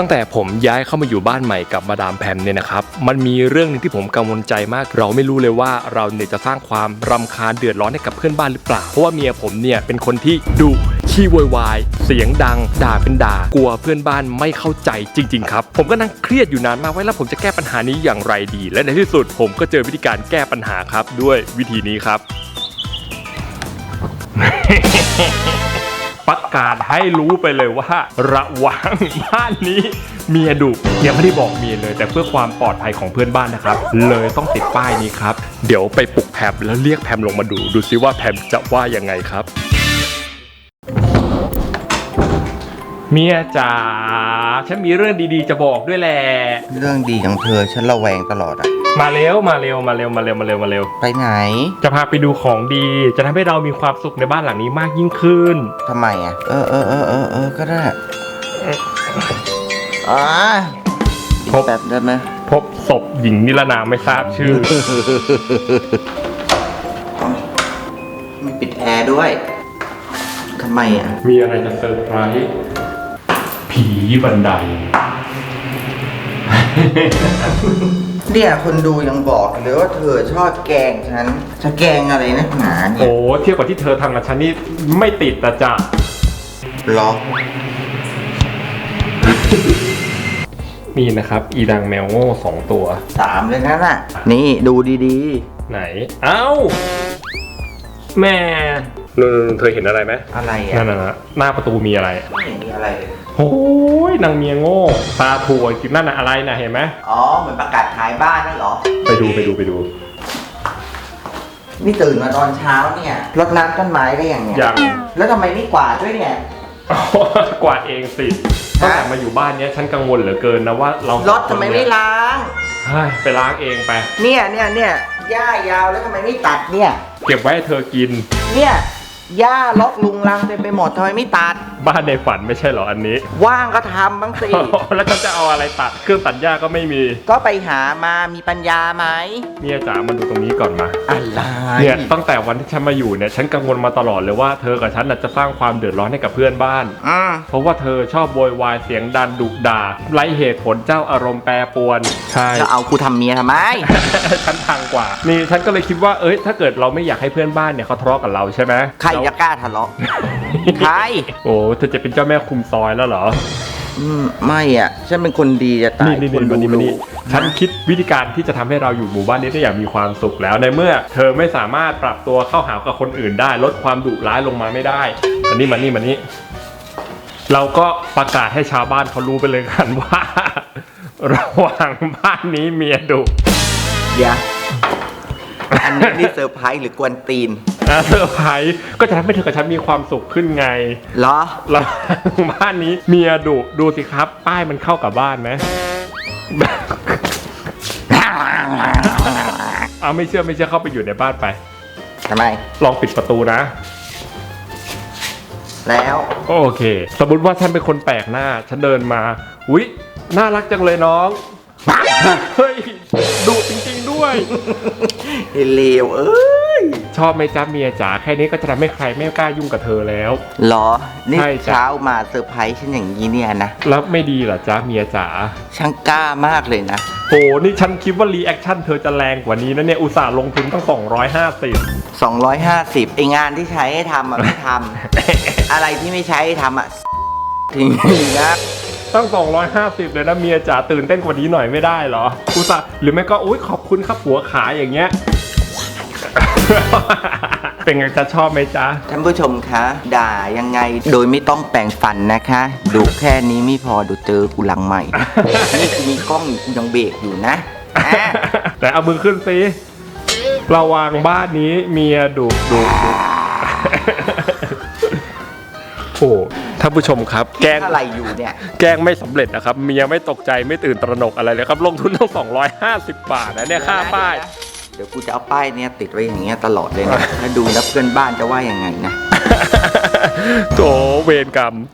ตั้งแต่ผมย้ายเข้ามาอยู่บ้านใหม่กับมาดามแพมเนี่ยนะครับ มันมีเรื่องหนึงที่ผมกังวลใจมาก เราไม่รู้เลยว่าเราเนี่ยจะสร้างความรำคาญเดือดร้อนให้กับเพื่อนบ้านหรือเปล่า เพราะว่าเมียผมเนี่ยเป็นคนที่ดุขี้โวยวาย เสียงดัง ด่าเป็นด่า กลัวเพื่อนบ้านไม่เข้าใจจริง ๆ ครับ ผมก็นั่งเครียดอยู่นานมากว่าแล้วผมจะแก้ปัญหานี้อย่างไรดี และในที่สุดผมก็เจอวิธีการแก้ปัญหาครับ ด้วยวิธีนี้ครับาศให้รู้ไปเลยว่า ระวังบ้านนี้เมียดุยังไม่ได้บอกเมียเลย แต่เพื่อความปลอดภัยของเพื่อนบ้านนะครับ เลยต้องติดป้ายนี้ครับ เดี๋ยวไปปลุกแพมแล้วเรียกแพมลงมาดู ดูซิว่าแพมจะว่ายังไงครับ เมียจ๋าฉันมีเรื่องดีๆ จะบอกด้วยแหละ เรื่องดีของเธอฉันระแวงตลอดอะมาเร็วมาเร็วมาเร็วมาเร็วมาเร็วมาเร็ว ไปไหนจะพาไปดูของดี จะทำให้เรามีความสุขในบ้านหลังนี้มากยิ่งขึ้น ทำไมอะเออเออเออเออเออก็ได้อ่าพบ แบบได้ไหมพบศพหญิงนิรนามไม่ทราบชื่อ มีปิดแอร์ด้วยทำไมอะมีอะไรจะเซอร์ไพรส์ ผีบันได เนี่ยคนดูยังบอกเลยว่าเธอชอบแกล้งฉัน จะแกล้งอะไรนักหนาเนี่โอ้ยเทียบกับที่เธอทำกับฉันนี่ไม่ติดนะจ๊ะหรอมีนะครับ อีดังแมวโง่สองตัว สามเลยนะน่ะ นี่ดูดีไหน เอ้า แม่นู่นๆเธอเห็นอะไรไหมๆ อะไรนั่อะนน่ะหน้าประตูมีอะไร ไม่เห็นมีอะไรเลย โอ้ยนางเมียโง่ตาถั่วกินนั่นน่ะอะไรน่ะเห็นไหมอ๋อ เหมือนประกาศขายบ้านนั่นเหรอ ไปดูไปดูไปดู นี่ตื่นมาตอนเช้าเนี่ยรดน้ำต้นไม้ได้ยังเนี่ยยัง แล้วทำไมไม่กวาดด้วยเนี่ย กวาดเองสิตั้งแต่มาอยู่บ้านเนี้ยฉันกังวลเหลือเกินนะว่าเรารถทำไมไม่ล้าง เฮ้ยไปล้างเองไป เนี่ยเนี่ยเนี่ยหญ้ายาวแล้วทำไมไม่ตัดเนี่ย เก็บไว้ให้เธอกิน เนี่ยหญ้าล็อกลุงลังเต็มไปหมดทำไมไม่ตัดบ้านในฝันไม่ใช่เหรออันนี้ ว่างก็ทำบ้างสิ แล้วฉันจะเอาอะไรตัดเครื่องตัดหญ้าก็ไม่มี ก็ไปหามามีปัญญาไหม เมียจ๋ามาดูตรงนี้ก่อนมา อะไร เนี่ยตั้งแต่วันที่ฉันมาอยู่เนี่ยฉันกังวลมาตลอดเลยว่าเธอกับฉันน่ะจะสร้างความเดือดร้อนให้กับเพื่อนบ้านอืมเพราะว่าเธอชอบโวยวายเสียงดันดุด่าไร้เหตุผลเจ้าอารมณ์แปรปรวน ใช่ จะเอากูทำเมียทำไม ฉันทางกว่า นี่ฉันก็เลยคิดว่าเอ้ยถ้าเกิดเราไม่อยากให้เพื่อนบ้านเนี่ยเขาทะเลาะกับเราใช่ไหม ใครจะกล้าทะเลาะ ใครโอ้เธอจะเป็นเจ้าแม่คุมซอยแล้วเหรออืมไม่อะฉันเป็นคนดีจะตายนี่นี่คนนี่มานี่มานี่รู้ฉันคิดวิธีการที่จะทำให้เราอยู่หมู่บ้านนี้ได้อย่างมีความสุขแล้วในเมื่อ เธอไม่สามารถปรับตัวเข้าหากับคนอื่นได้ ลดความดุร้ายลงมาไม่ได้อันนี้มานี่มานี่เราก็ประกาศให้ชาวบ้านเขารู้ไปเลยกันว่า ระหว่างบ้านนี้เมียดุ เดี๋ยวอันนี้นี่เซอร์ไพรส์หรือกวนตีน นะเซอร์ไพรส์ก็จะทำให้เธอกับฉันมีความสุขขึ้นไง เหรอ แล้วบ้านนี้เมียดุดูสิครับ ป้ายมันเข้ากับบ้านไหม เอาไม่เชื่อไม่เชื่อเข้าไปอยู่ในบ้านไป ทำไม ลองปิดประตูนะ แล้ว โอเค สมมติว่าฉันเป็นคนแปลกหน้า ฉันเดินมาอุ๊ยน่ารักจังเลยน้องเฮ้ยดุจริงๆด้วย เลวเอ้ย ชอบไหมจ๊ะเมียจ๋าแค่นี้ก็จะทำให้ใครไม่กล้ายุ่งกับเธอแล้วเหรอ นี่ใช่จ้ะ เช้ามาเซอร์ไพรส์ฉันอย่างนี้เนี่ยนะ แล้วไม่ดีเหรอจ๊ะเมียจ๋าช่างกล้ามากเลยนะ โหนี่ฉันคิดว่ารีแอคชั่นเธอจะแรงกว่านี้นะเนี่ยอุตส่าห์ลงทุนตั้ง250 250ไองานที่ใช้ให้ทำอะ ไม่ทำ อะไรที่ไม่ใช้ให้ทำอะทิ้งนะตั้ง 250 เลยนะเมียจ๋าตื่นเต้นกว่านี้หน่อยไม่ได้เหรออุตส่าห์หรือไม่ก็อุ้ยขอบคุณครับหัวขาอย่างเงี้ย เป็นไงจะชอบไหมจ๊ะ ท่านผู้ชมคะ ด่ายังไงโดยไม่ต้องแปลงฟันนะคะดูแค่นี้ไม่พอดูเจอกูหลังใหม่ นี่กูมีกล้องกูยังเบรกอยู่นะอะแต่เอามือขึ้นสิระวังบ้านนี้เมียดุดุดุโอ้ท่านผู้ชมครับ แกล้ง อะไรอยู่เนี่ย แกล้งไม่สำเร็จนะครับ เมียไม่ตกใจไม่ตื่นตระหนกอะไรเลยครับ ลงทุนตั้ง250 บาทนะเนี่ยค่าป้าย เดี๋ยว กูจะเอาป้ายเนี่ยติดไว้อย่างเงี้ยตลอดเลยนะถ้าดูนะเพื่อนบ้านจะว่ายังไงนะ โถเวรกรรม